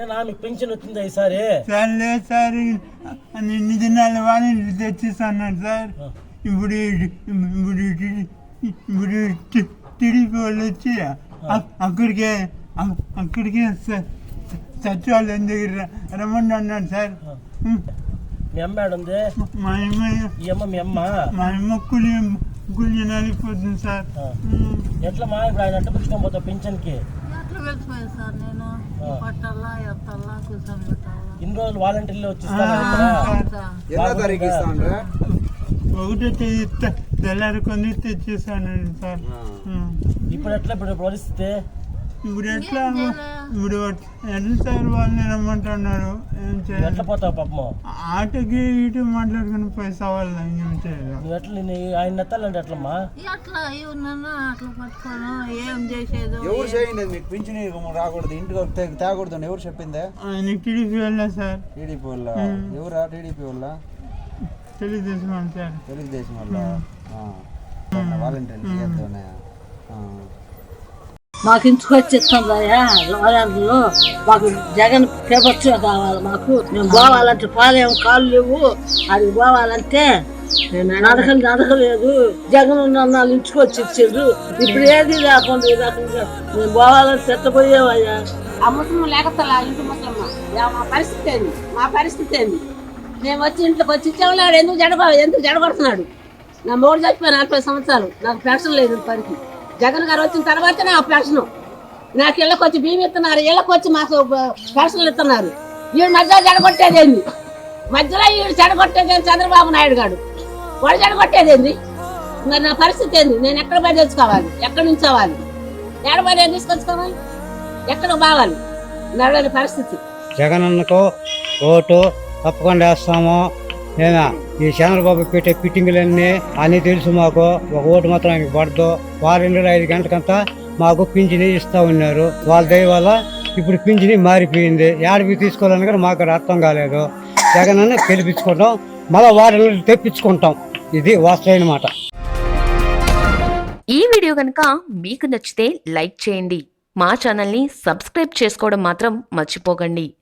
ఏనా మీకు పెన్షన్ వచ్చిందా ఈసారి సార్? లేదు సార్. నిన్న దినాలు వాళ్ళు తెచ్చిస్తున్నాడు సార్. ఇప్పుడు ఇప్పుడు ఇప్పుడు టీడీపీ వాళ్ళు వచ్చి అక్కడికే అక్కడికే స- సచివాలయం దగ్గర రమ్మండి అన్నాడు సార్. మీ అమ్మ ఏడ ఉంది మా అమ్మ ఈ అమ్మ మీ అమ్మ? మా అమ్మ కులి కులి నలిగిపోతుంది సార్. ఎట్లా మా ఇప్పుడు ఆయన ఎట్ట పుచ్చుకొని పోతావు పింఛన్కి ఎట్లా వెళ్ళిపోయాను సార్ నేను? ఇన్ని రోజులు వాలంటీర్లు వచ్చి. ఎన్నో తారీఖు ఇస్తాండ్రా ఒకటో తేదీ తె- తెల్లారి కొన్ని తెచ్చేసాను సార్. ఇప్పుడు ఎట్లా ఇప్పుడు పరిస్థితి ఇప్పుడు ఎట్లా. ఇప్పుడు ఎట్లా సార్ వాళ్ళని రమ్మంటున్నారు ఏం చేయాలి? ఎట్లా పోతావు పాపము? ఆటకి ఇటు మాట్లాడుకుని పైసా వాళ్ళ ఏం చేయాలి నువ్వు ఎట్లా నేను ఆయన నెత్తాలంటే ఎట్లమ్మా? ఎట్లా ఇవన్నా అట్లా పట్టుకోను? ఏం చేసేది? ఎవరు చేయండి? మీకు పింఛన్ రాకూడదు. ఇంటికి తేకూడదు అని ఎవరు చెప్పిందే? ఆయన టీడీపీ వెళ్ళా సార్. టీడీపీ వాళ్ళ? ఎవరా టీడీపీ వాళ్ళ? తెలుగుదేశం వాళ్ళు సార్. తెలుగుదేశం చేద్దామనే మాకు ఇంటికి వచ్చి ఇస్తుందయ్యా మాకు జగన్ ప్రభుత్వం కావాలి మాకు. మేము పోవాలంటే పాలేము కాళ్ళు లేవు. అది పోవాలంటే నడక నడకలేదు జగన్ ఉన్న వాళ్ళు ఇంటికి వచ్చి ఇచ్చారు. ఇప్పుడు ఏది లేకుండా ఈ రకంగా మేము పోవాలంటే చెత్తపోయేవయ్యా ఆ ముసలిమ లేకతలా ఇంటి ముసలమ్మ? మా పరిస్థితి ఏంది? మా పరిస్థితి ఏంది? మేము వచ్చి ఇంట్లోకి వచ్చి ఇచ్చేవాళ్ళు ఎందుకు జడబ ఎందుకు జడపడుతున్నాడు? నా మూడు చచ్చిపోయి నలభై సంవత్సరాలు. నాకు పెన్షన్ లేదు పరికి జగన్ గారు వచ్చిన తర్వాతనే ఆ పెన్షన్ నాకు ఇళ్ళకి వచ్చి బియ్యం ఇస్తున్నారు ఇళ్ళకి వచ్చి మాకు పెన్షన్లు ఇస్తున్నారు. వీడు మధ్యలో జడగొట్టేదేంది మధ్యలో వీడు చెడగొట్టేదేంది చంద్రబాబు నాయుడు గారు వాడు చెడగొట్టేదేంది మరి నా పరిస్థితి ఏంది? నేను ఎక్కడ పని తెచ్చుకోవాలి? ఎక్కడి నుంచి అవ్వాలి ఎక్కడ పని నేను తీసుకొచ్చుకోవాలి? ఎక్కడ బావాలి? నడవని పరిస్థితి. జగన్ ఓటు తప్పకుండా వేస్తాము. నేనా ఈ చంద్రబాబు పెట్టే ఫిట్టింగులన్నీ అన్ని తెలుసు మాకు. ఒక ఓటు మాత్రం ఆయనకి పడదు. వారం ఐదు గంటలకంతా మాకు పింఛని ఇస్తూ ఉన్నారు. వాళ్ళ దయ వల్ల ఇప్పుడు పింఛని మారిపోయింది. ఏడవి తీసుకోవాలని కూడా మాకు అర్థం కాలేదు. జగనన్న గెలిపించుకుంటాం. మళ్ళీ వారం తెప్పించుకుంటాం. ఇది వాస్తవైన మాట. ఈ వీడియో కనుక మీకు నచ్చితే లైక్ చేయండి. మా ఛానల్ని సబ్స్క్రైబ్ చేసుకోవడం మాత్రం మర్చిపోకండి.